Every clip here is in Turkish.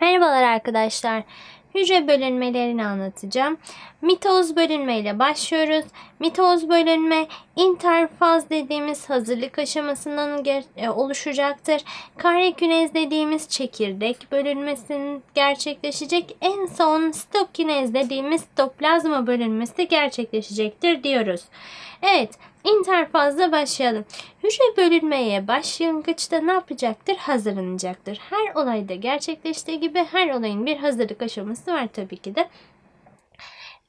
Merhabalar arkadaşlar. Hücre bölünmelerini anlatacağım. Mitoz bölünme ile başlıyoruz. Mitoz bölünme interfaz dediğimiz hazırlık aşamasından e, oluşacaktır. Karekünez dediğimiz çekirdek bölünmesinin gerçekleşecek. En son stokinez dediğimiz stoplazma bölünmesi gerçekleşecektir diyoruz. Evet, interfazla başlayalım. Hücre bölünmeye başlangıçta ne yapacaktır? Hazırlanacaktır. Her olayda gerçekleştiği gibi her olayın bir hazırlık aşaması var tabii ki de.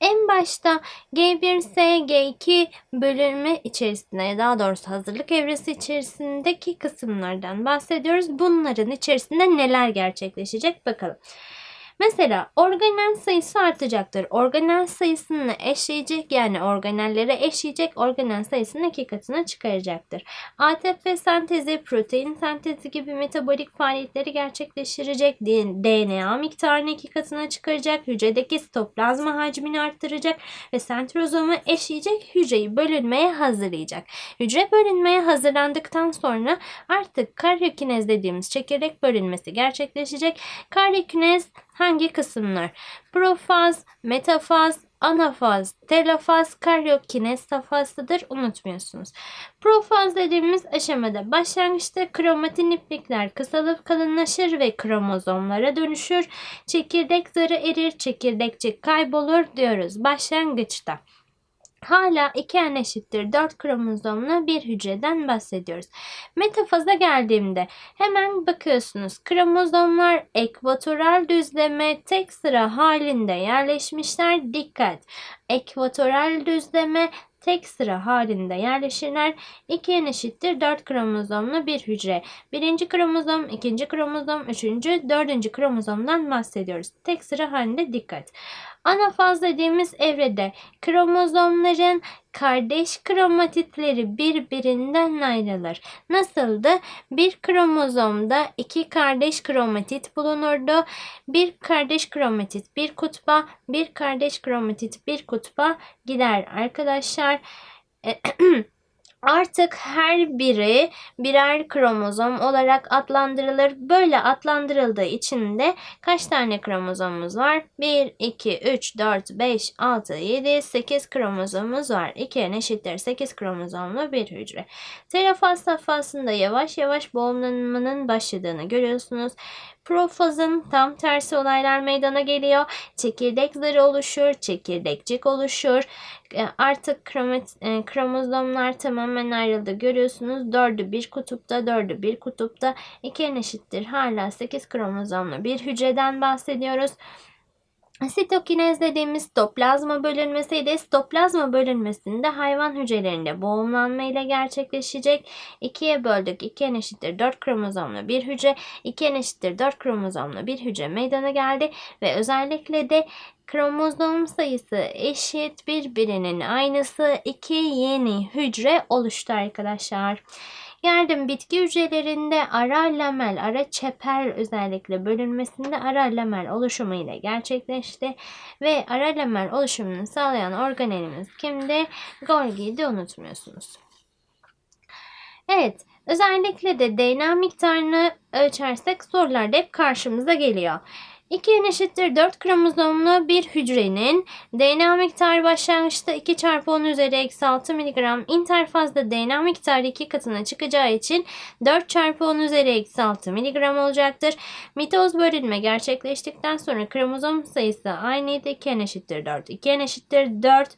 En başta G1S, G2 bölünme içerisinde daha doğrusu hazırlık evresi içerisindeki kısımlardan bahsediyoruz. Bunların içerisinde neler gerçekleşecek bakalım. Mesela organel sayısı artacaktır. Organel sayısını eşleyecek yani organellere eşleyecek organel sayısının iki katına çıkaracaktır. ATP sentezi, protein sentezi gibi metabolik faaliyetleri gerçekleştirecek. DNA miktarını iki katına çıkaracak. Hücredeki sitoplazma hacmini arttıracak ve sentrozomu eşleyecek hücreyi bölünmeye hazırlayacak. Hücre bölünmeye hazırlandıktan sonra artık karyokinez dediğimiz çekirdek bölünmesi gerçekleşecek. Karyokinez hangi kısımlar? Profaz, metafaz, anafaz, telofaz, karyokinez fazlıdır unutmuyorsunuz. Profaz dediğimiz aşamada başlangıçta kromatin iplikler kısalıp kalınlaşır ve kromozomlara dönüşür. Çekirdek zarı erir, çekirdekçik kaybolur diyoruz başlangıçta. Hala 2 n eşittir 4 kromozomlu bir hücreden bahsediyoruz. Metafaza geldiğimde hemen bakıyorsunuz. Kromozomlar ekvatoral düzleme tek sıra halinde yerleşmişler. Dikkat! Ekvatoral düzleme tek sıra halinde yerleşirler. 2 n eşittir 4 kromozomlu bir hücre. Birinci kromozom, ikinci kromozom, üçüncü, dördüncü kromozomdan bahsediyoruz. Tek sıra halinde dikkat. Anafaz dediğimiz evrede kromozomların kardeş kromatitleri birbirinden ayrılır. Nasıldı? Bir kromozomda iki kardeş kromatit bulunurdu. Bir kardeş kromatit bir kutba, bir kardeş kromatit bir kutba gider arkadaşlar. Artık her biri birer kromozom olarak adlandırılır. Böyle adlandırıldığı için de kaç tane kromozomumuz var? 1, 2, 3, 4, 5, 6, 7, 8 kromozomumuz var. 2'ye eşittir 8 kromozomlu bir hücre. Telofaz safhasında yavaş yavaş boğumlanmanın başladığını görüyorsunuz. Profazın tam tersi olaylar meydana geliyor. Çekirdek zarı oluşur, çekirdekcik oluşur. E, artık e, kromozomlar tamamen ayrıldı. Görüyorsunuz dördü bir kutupta, dördü bir kutupta. İki eşittir. Hala 8 kromozomlu bir hücreden bahsediyoruz. Sitokinez dediğimiz stoplazma bölünmesiydi. Stoplazma bölünmesinde hayvan hücrelerinde boğumlanma ile gerçekleşecek. İkiye böldük. 2 eşittir 4 kromozomlu bir hücre. 2 eşittir 4 kromozomlu bir hücre meydana geldi. Ve özellikle de kromozom sayısı eşit birbirinin aynısı iki yeni hücre oluştu arkadaşlar. Geldim bitki hücrelerinde ara lamel, ara çeper özellikle bölünmesinde ara lamel oluşumu ile gerçekleşti. Ve ara lamel oluşumunu sağlayan organelimiz kimdi? Golgi'ydi unutmuyorsunuz. Evet, özellikle de DNA miktarını ölçersek sorularda hep karşımıza geliyor. 2 n eşittir 4 kromozomlu bir hücrenin DNA miktarı başlangıçta 2 çarpı 10 üzeri eksi 6 mg interfazda DNA miktarı 2 katına çıkacağı için 4 çarpı 10 üzeri eksi 6 mg olacaktır. Mitoz bölünme gerçekleştikten sonra kromozom sayısı aynıydı. 2 n eşittir 4. 2 n eşittir 4.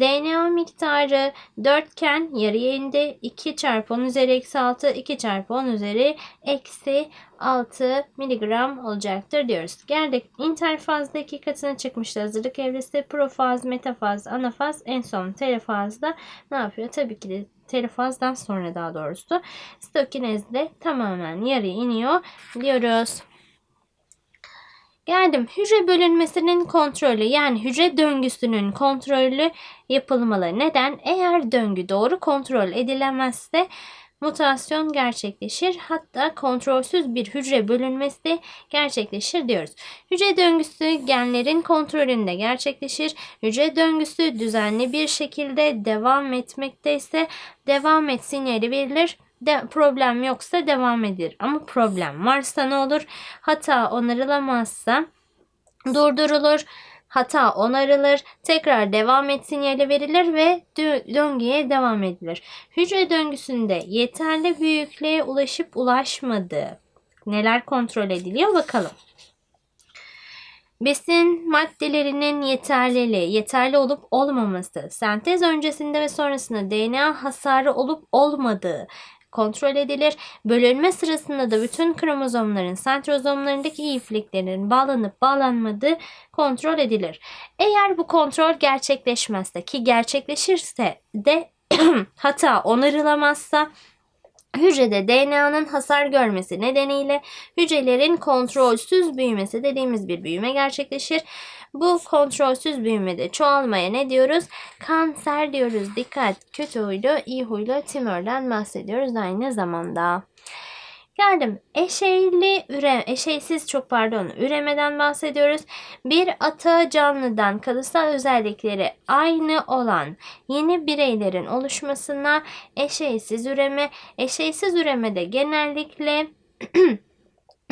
DNA miktarı 4 iken yarıya indi. 2 çarpı 10 üzeri eksi 6, 2 çarpı 10 üzeri eksi 6 miligram olacaktır diyoruz. Geldik interfazda iki katına çıkmıştı hazırlık evresi. Profaz, metafaz, anafaz en son telefazda ne yapıyor? Tabii ki de telefazdan sonra daha doğrusu stokinezde tamamen yarı iniyor diyoruz. Geldim. Hücre bölünmesinin kontrolü yani hücre döngüsünün kontrolü yapılmalı. Neden? Eğer döngü doğru kontrol edilemezse mutasyon gerçekleşir. Hatta kontrolsüz bir hücre bölünmesi gerçekleşir diyoruz. Hücre döngüsü genlerin kontrolünde gerçekleşir. Hücre döngüsü düzenli bir şekilde devam etmekte ise devam et sinyali verilir de problem yoksa devam edilir. Ama problem varsa ne olur? Hata onarılamazsa durdurulur. Hata onarılır, tekrar devam et sinyali verilir ve dö- döngüye devam edilir. Hücre döngüsünde yeterli büyüklüğe ulaşıp ulaşmadığı neler kontrol ediliyor bakalım. Besin maddelerinin yeterliliği, yeterli olup olmaması, sentez öncesinde ve sonrasında DNA hasarı olup olmadığı kontrol edilir. Bölünme sırasında da bütün kromozomların sentrozomlarındaki iyifliklerin bağlanıp bağlanmadığı kontrol edilir. Eğer bu kontrol gerçekleşmezse ki gerçekleşirse de hata onarılamazsa Hücrede DNA'nın hasar görmesi nedeniyle hücrelerin kontrolsüz büyümesi dediğimiz bir büyüme gerçekleşir. Bu kontrolsüz büyümede çoğalmaya ne diyoruz? Kanser diyoruz. Dikkat. Kötü huylu, iyi huylu tümörden bahsediyoruz aynı zamanda. Geldim. Eşeyli üre, eşeysiz çok pardon üremeden bahsediyoruz. Bir ata canlıdan kalıtsal özellikleri aynı olan yeni bireylerin oluşmasına eşeysiz üreme, eşeysiz üremede genellikle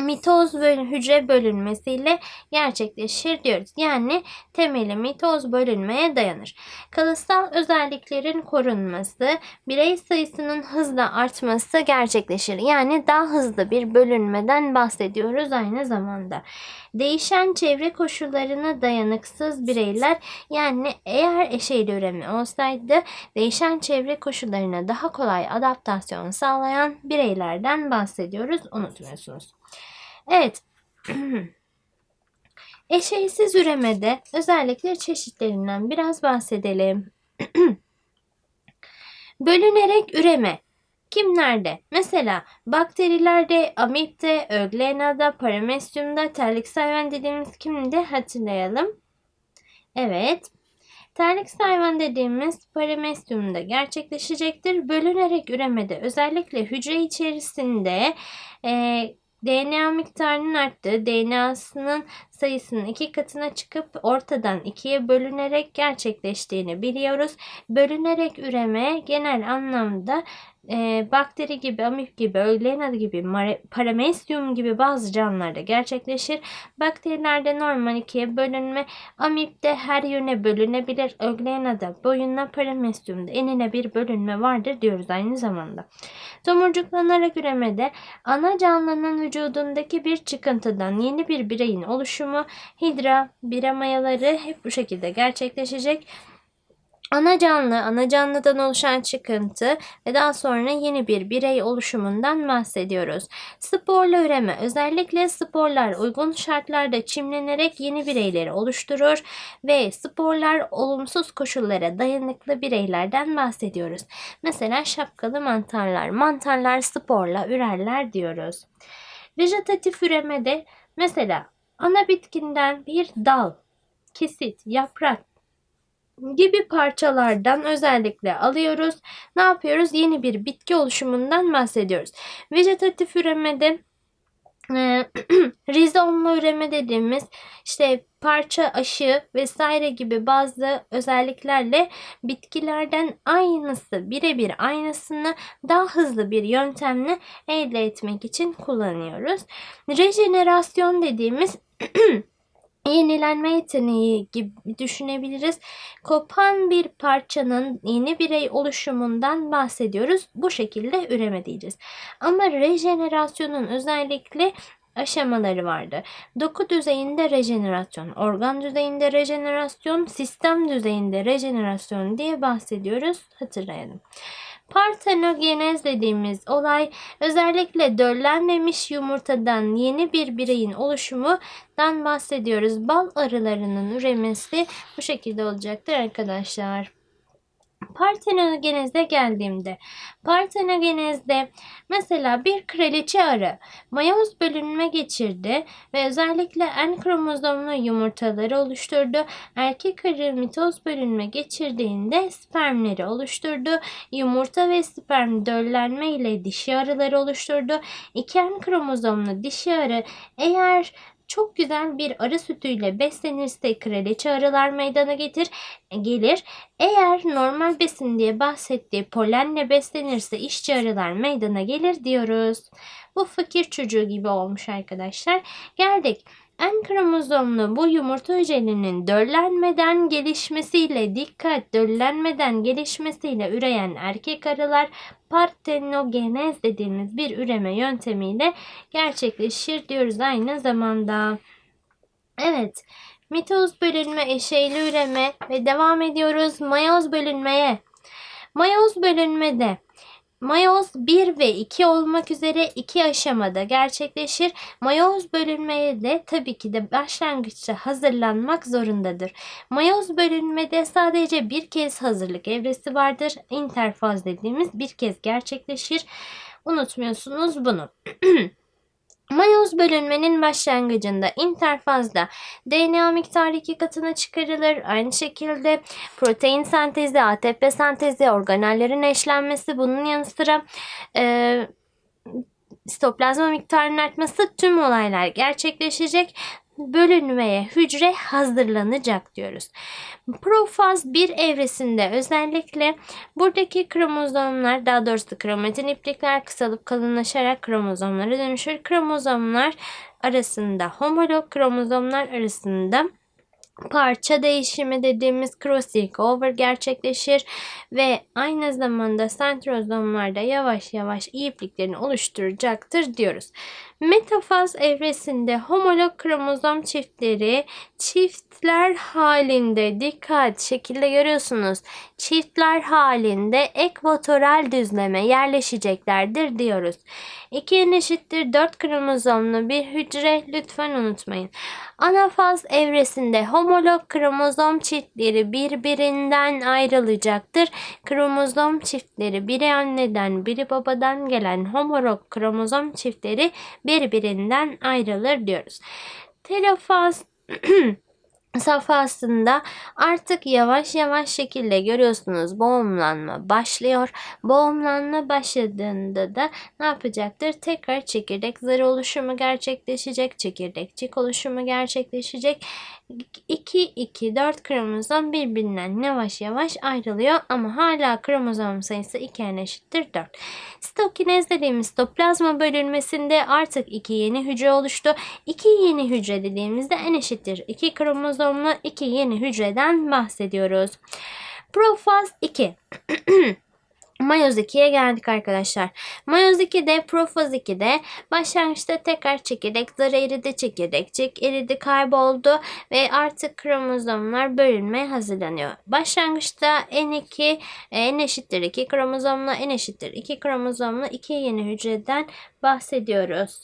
mitoz bölün, hücre bölünmesiyle gerçekleşir diyoruz. Yani temeli mitoz bölünmeye dayanır. Kalıtsal özelliklerin korunması, birey sayısının hızla artması gerçekleşir. Yani daha hızlı bir bölünmeden bahsediyoruz aynı zamanda. Değişen çevre koşullarına dayanıksız bireyler yani eğer eşeğli üreme olsaydı değişen çevre koşullarına daha kolay adaptasyon sağlayan bireylerden bahsediyoruz. Unutmuyorsunuz. Evet. Eşeysiz üremede özellikle çeşitlerinden biraz bahsedelim. Bölünerek üreme. Kimlerde? Mesela bakterilerde, amipte, öglenada, paramesyumda, terlik hayvan dediğimiz kimde hatırlayalım. Evet. Terlik hayvan dediğimiz paramesyumda gerçekleşecektir. Bölünerek üremede özellikle hücre içerisinde e, DNA miktarının arttığı, DNA'sının sayısının iki katına çıkıp ortadan ikiye bölünerek gerçekleştiğini biliyoruz. Bölünerek üreme genel anlamda e, bakteri gibi, amip gibi, öğlen gibi, paramesyum gibi bazı canlılarda gerçekleşir. Bakterilerde normal ikiye bölünme, amipte her yöne bölünebilir. Öglenada boyuna, paramesyumda enine bir bölünme vardır diyoruz aynı zamanda. Tomurcuklanarak üremede ana canlının vücudundaki bir çıkıntıdan yeni bir bireyin oluşumu, hidra, bira mayaları hep bu şekilde gerçekleşecek. Ana canlı, ana canlıdan oluşan çıkıntı ve daha sonra yeni bir birey oluşumundan bahsediyoruz. Sporlu üreme özellikle sporlar uygun şartlarda çimlenerek yeni bireyleri oluşturur ve sporlar olumsuz koşullara dayanıklı bireylerden bahsediyoruz. Mesela şapkalı mantarlar, mantarlar sporla ürerler diyoruz. Vejetatif üremede mesela ana bitkinden bir dal, kesit, yaprak gibi parçalardan özellikle alıyoruz. Ne yapıyoruz? Yeni bir bitki oluşumundan bahsediyoruz. Vejetatif üremede e, rizomlu üreme dediğimiz işte parça aşı vesaire gibi bazı özelliklerle bitkilerden aynısı birebir aynısını daha hızlı bir yöntemle elde etmek için kullanıyoruz. Rejenerasyon dediğimiz yenilenme yeteneği gibi düşünebiliriz. Kopan bir parçanın yeni birey oluşumundan bahsediyoruz. Bu şekilde üreme diyeceğiz. Ama rejenerasyonun özellikle aşamaları vardı. Doku düzeyinde rejenerasyon, organ düzeyinde rejenerasyon, sistem düzeyinde rejenerasyon diye bahsediyoruz. Hatırlayalım. Partenogenez dediğimiz olay özellikle döllenmemiş yumurtadan yeni bir bireyin oluşumundan bahsediyoruz. Bal arılarının üremesi bu şekilde olacaktır arkadaşlar. Partenogenez'e geldiğimde Partenogenez'de mesela bir kraliçe arı mayoz bölünme geçirdi ve özellikle en kromozomlu yumurtaları oluşturdu. Erkek arı mitoz bölünme geçirdiğinde spermleri oluşturdu. Yumurta ve sperm döllenme ile dişi arıları oluşturdu. İki en kromozomlu dişi arı eğer çok güzel bir arı sütüyle beslenirse kraliçe arılar meydana getir, gelir. Eğer normal besin diye bahsettiği polenle beslenirse işçi arılar meydana gelir diyoruz. Bu fakir çocuğu gibi olmuş arkadaşlar. Geldik. En kromozomlu bu yumurta hücrelerinin döllenmeden gelişmesiyle dikkat döllenmeden gelişmesiyle üreyen erkek arılar partenogenez dediğimiz bir üreme yöntemiyle gerçekleşir diyoruz aynı zamanda. Evet, mitoz bölünme, eşeyli üreme ve devam ediyoruz mayoz bölünmeye. Mayoz bölünmede Mayoz 1 ve 2 olmak üzere iki aşamada gerçekleşir. Mayoz bölünmeye de tabii ki de başlangıçta hazırlanmak zorundadır. Mayoz bölünmede sadece bir kez hazırlık evresi vardır. İnterfaz dediğimiz bir kez gerçekleşir. Unutmuyorsunuz bunu. Mayoz bölünmenin başlangıcında interfazda DNA miktarı iki katına çıkarılır. Aynı şekilde protein sentezi, ATP sentezi, organellerin eşlenmesi bunun yanı sıra e, sitoplazma miktarının artması tüm olaylar gerçekleşecek bölünmeye hücre hazırlanacak diyoruz. Profaz bir evresinde özellikle buradaki kromozomlar daha doğrusu kromatin iplikler kısalıp kalınlaşarak kromozomlara dönüşür. Kromozomlar arasında homolog kromozomlar arasında parça değişimi dediğimiz crossing over gerçekleşir ve aynı zamanda sentrozomlarda yavaş yavaş ipliklerini oluşturacaktır diyoruz. Metafaz evresinde homolog kromozom çiftleri çiftler halinde dikkat şekilde görüyorsunuz. Çiftler halinde ekvatoral düzleme yerleşeceklerdir diyoruz. 2 eşittir 4 kromozomlu bir hücre lütfen unutmayın. Anafaz evresinde homolog kromozom çiftleri birbirinden ayrılacaktır. Kromozom çiftleri biri anneden biri babadan gelen homolog kromozom çiftleri birbirinden ayrılır diyoruz. Telofaz safhasında artık yavaş yavaş şekilde görüyorsunuz boğumlanma başlıyor. Boğumlanma başladığında da ne yapacaktır? Tekrar çekirdek zarı oluşumu gerçekleşecek. Çekirdekçik oluşumu gerçekleşecek. 2, 2, 4 kromozom birbirinden yavaş yavaş ayrılıyor ama hala kromozom sayısı 2 en eşittir 4. Stokinez dediğimiz sitoplazma bölünmesinde artık iki yeni hücre oluştu. İki yeni hücre dediğimizde en eşittir 2 kromozomlu iki yeni hücreden bahsediyoruz. Profaz 2 Mayoz 2'ye geldik arkadaşlar. Mayoz 2'de, Profaz 2'de başlangıçta tekrar çekirdek zarı eridi, çekirdekçik eridi, kayboldu ve artık kromozomlar bölünmeye hazırlanıyor. Başlangıçta N2, e, N eşittir 2 kromozomla, N eşittir 2 kromozomla 2 yeni hücreden bahsediyoruz.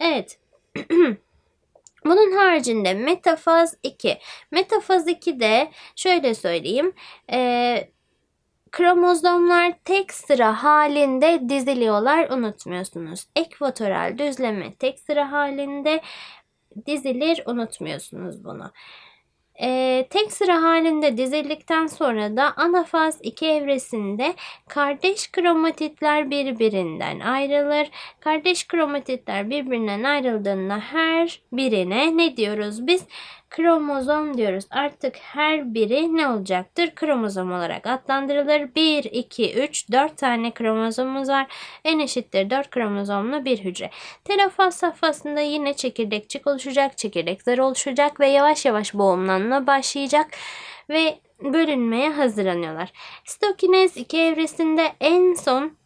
Evet. Bunun haricinde metafaz 2. Metafaz 2'de şöyle söyleyeyim. Eee Kromozomlar tek sıra halinde diziliyorlar unutmuyorsunuz. Ekvatoral düzleme tek sıra halinde dizilir unutmuyorsunuz bunu. Ee, tek sıra halinde dizildikten sonra da anafaz 2 evresinde kardeş kromatitler birbirinden ayrılır. Kardeş kromatitler birbirinden ayrıldığında her birine ne diyoruz biz? Kromozom diyoruz. Artık her biri ne olacaktır? Kromozom olarak adlandırılır. 1, 2, 3, 4 tane kromozomumuz var. En eşittir 4 kromozomlu bir hücre. Telofaz safhasında yine çekirdekçik oluşacak. Çekirdek zarı oluşacak ve yavaş yavaş boğumlanma başlayacak. Ve bölünmeye hazırlanıyorlar. Stokinez 2 evresinde en son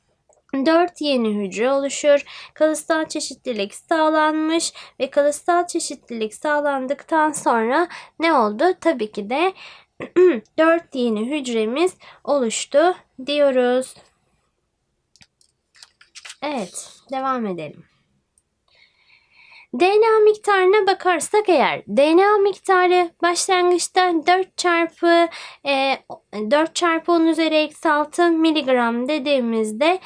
4 yeni hücre oluşur. Kalıtsal çeşitlilik sağlanmış ve kalıtsal çeşitlilik sağlandıktan sonra ne oldu? Tabii ki de 4 yeni hücremiz oluştu diyoruz. Evet, devam edelim. DNA miktarına bakarsak eğer DNA miktarı başlangıçta 4 çarpı e, 4 çarpı 10 üzeri eksi 6 miligram dediğimizde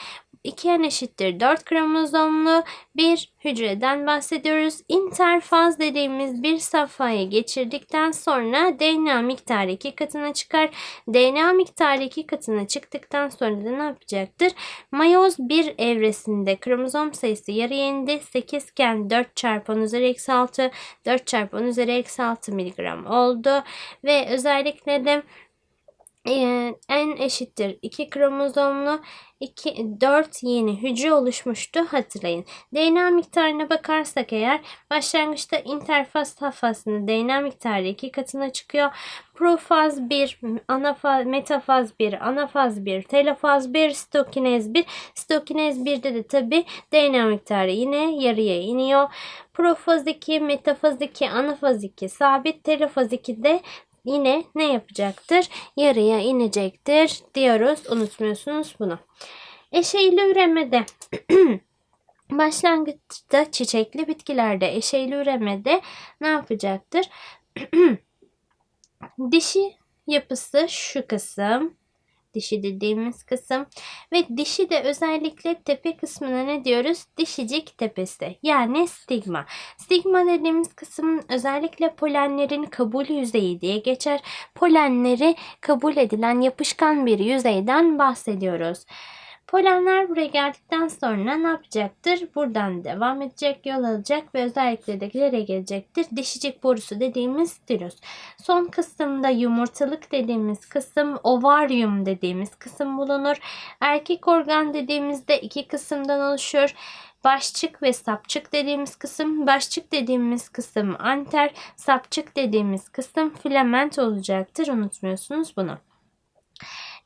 2n eşittir 4 kromozomlu bir hücreden bahsediyoruz. İnterfaz dediğimiz bir safhayı geçirdikten sonra DNA miktarı iki katına çıkar. DNA miktarı iki katına çıktıktan sonra da ne yapacaktır? Mayoz 1 evresinde kromozom sayısı yarıya indi. 8 iken 4 çarpı 10 üzeri eksi 6, 4 çarpı 10 üzeri eksi 6 miligram oldu. Ve özellikle de e, n eşittir 2 kromozomlu 2, 4 yeni hücre oluşmuştu hatırlayın. DNA miktarına bakarsak eğer başlangıçta interfaz safhasında DNA miktarı 2 katına çıkıyor. Profaz 1, anafaz, metafaz 1, anafaz 1, telofaz 1, stokinez 1. Stokinez 1'de de tabi DNA miktarı yine yarıya iniyor. Profaz 2, metafaz 2, anafaz 2 sabit. Telofaz 2'de yine ne yapacaktır? Yarıya inecektir diyoruz. Unutmuyorsunuz bunu. Eşeyli üremede başlangıçta çiçekli bitkilerde eşeyli üremede ne yapacaktır? Dişi yapısı şu kısım. Dişi dediğimiz kısım. Ve dişi de özellikle tepe kısmına ne diyoruz? Dişicik tepesi. Yani stigma. Stigma dediğimiz kısım özellikle polenlerin kabul yüzeyi diye geçer. Polenleri kabul edilen yapışkan bir yüzeyden bahsediyoruz. Polenler buraya geldikten sonra ne yapacaktır? Buradan devam edecek, yol alacak ve özellikle de nereye gelecektir? Dişicik borusu dediğimiz stilus. Son kısımda yumurtalık dediğimiz kısım, ovaryum dediğimiz kısım bulunur. Erkek organ dediğimizde iki kısımdan oluşur. Başçık ve sapçık dediğimiz kısım, başçık dediğimiz kısım anter, sapçık dediğimiz kısım filament olacaktır. Unutmuyorsunuz bunu.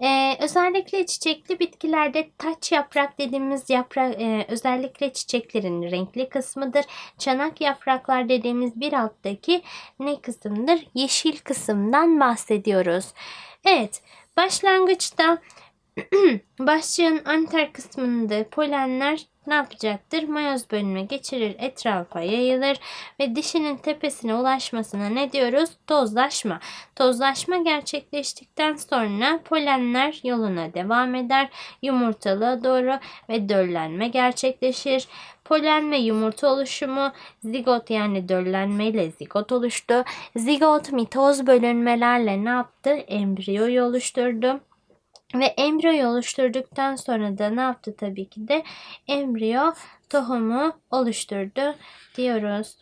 Ee, özellikle çiçekli bitkilerde taç yaprak dediğimiz yaprak e, özellikle çiçeklerin renkli kısmıdır. Çanak yapraklar dediğimiz bir alttaki ne kısımdır? Yeşil kısımdan bahsediyoruz. Evet başlangıçta başçığın anter kısmında polenler ne yapacaktır? Mayoz bölümüne geçirir, etrafa yayılır ve dişinin tepesine ulaşmasına ne diyoruz? Tozlaşma. Tozlaşma gerçekleştikten sonra polenler yoluna devam eder. Yumurtalığa doğru ve döllenme gerçekleşir. Polen ve yumurta oluşumu zigot yani döllenme ile zigot oluştu. Zigot mitoz bölünmelerle ne yaptı? Embriyoyu oluşturdu. Ve embriyo oluşturduktan sonra da ne yaptı tabii ki de embriyo tohumu oluşturdu diyoruz.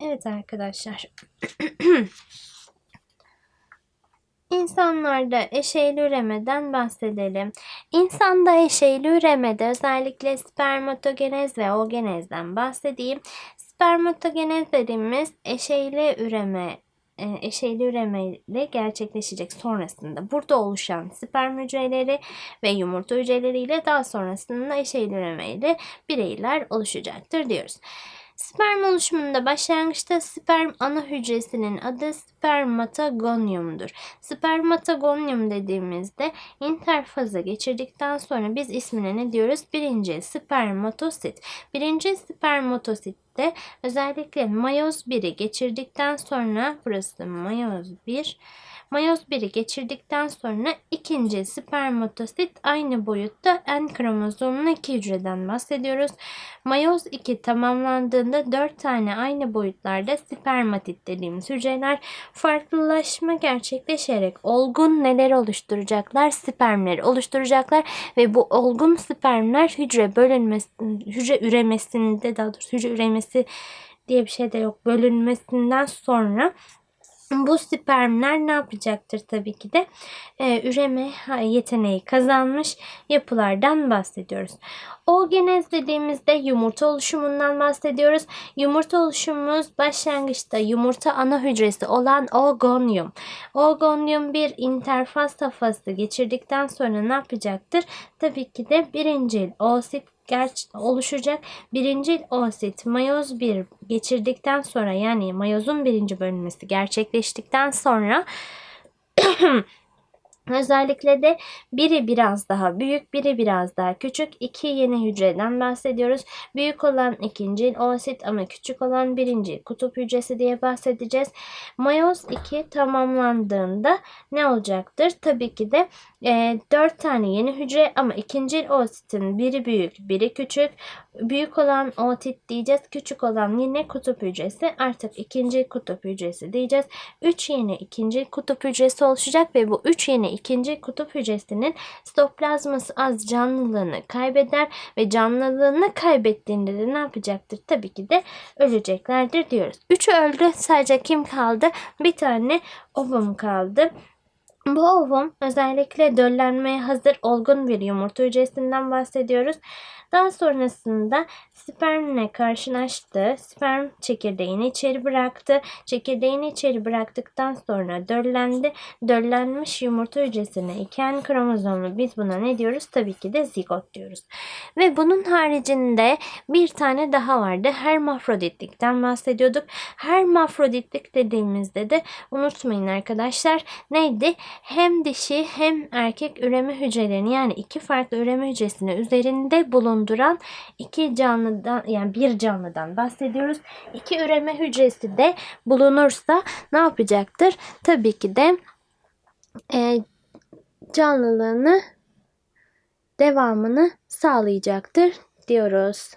Evet arkadaşlar. İnsanlarda eşeyli üremeden bahsedelim. İnsanda eşeyli üremede özellikle spermatogenez ve oogenezden bahsedeyim. Spermatogenez dediğimiz eşeyli üreme eşeyli üremeyle gerçekleşecek sonrasında burada oluşan sperm hücreleri ve yumurta hücreleriyle daha sonrasında eşeyli üremeyle bireyler oluşacaktır diyoruz. Sperm oluşumunda başlangıçta sperm ana hücresinin adı spermatogonium'dur. Spermatogonium dediğimizde interfaza geçirdikten sonra biz ismine ne diyoruz? Birinci spermatosit. Birinci spermatositte özellikle mayoz 1'i geçirdikten sonra burası mayoz 1 Mayoz 1'i geçirdikten sonra ikinci spermatosit aynı boyutta N kromozomlu iki hücreden bahsediyoruz. Mayoz 2 tamamlandığında 4 tane aynı boyutlarda spermatit dediğimiz hücreler farklılaşma gerçekleşerek olgun neler oluşturacaklar? Spermleri oluşturacaklar ve bu olgun spermler hücre bölünmesi, hücre üremesinde daha doğrusu hücre üremesi diye bir şey de yok. Bölünmesinden sonra bu spermler ne yapacaktır tabii ki de e, üreme yeteneği kazanmış yapılardan bahsediyoruz. Oogenez dediğimizde yumurta oluşumundan bahsediyoruz. Yumurta oluşumumuz başlangıçta yumurta ana hücresi olan oogonium. Oogonium bir interfaz safhası geçirdikten sonra ne yapacaktır? Tabii ki de birincil oosit oluşacak. Birinci oosit mayoz 1 geçirdikten sonra yani mayozun birinci bölünmesi gerçekleştikten sonra Özellikle de biri biraz daha büyük, biri biraz daha küçük. iki yeni hücreden bahsediyoruz. Büyük olan ikinci oosit ama küçük olan birinci kutup hücresi diye bahsedeceğiz. Mayoz 2 tamamlandığında ne olacaktır? Tabii ki de E, 4 tane yeni hücre ama ikinci oositin biri büyük, biri küçük. Büyük olan ootit diyeceğiz. Küçük olan yine kutup hücresi. Artık ikinci kutup hücresi diyeceğiz. 3 yeni ikinci kutup hücresi oluşacak ve bu 3 yeni ikinci kutup hücresinin sitoplazması az canlılığını kaybeder ve canlılığını kaybettiğinde de ne yapacaktır? Tabii ki de öleceklerdir diyoruz. 3'ü öldü. Sadece kim kaldı? Bir tane ovum kaldı. Bu ovum özellikle döllenmeye hazır olgun bir yumurta hücresinden bahsediyoruz. Daha sonrasında spermle karşılaştı. Sperm çekirdeğini içeri bıraktı. Çekirdeğini içeri bıraktıktan sonra döllendi. Döllenmiş yumurta hücresine iken kromozomlu biz buna ne diyoruz? Tabii ki de zigot diyoruz. Ve bunun haricinde bir tane daha vardı. Hermafroditlikten bahsediyorduk. Hermafroditlik dediğimizde de unutmayın arkadaşlar neydi? Hem dişi hem erkek üreme hücrelerini yani iki farklı üreme hücresini üzerinde bulunduran iki canlıdan yani bir canlıdan bahsediyoruz. İki üreme hücresi de bulunursa ne yapacaktır? Tabii ki de e, canlılığını devamını sağlayacaktır diyoruz.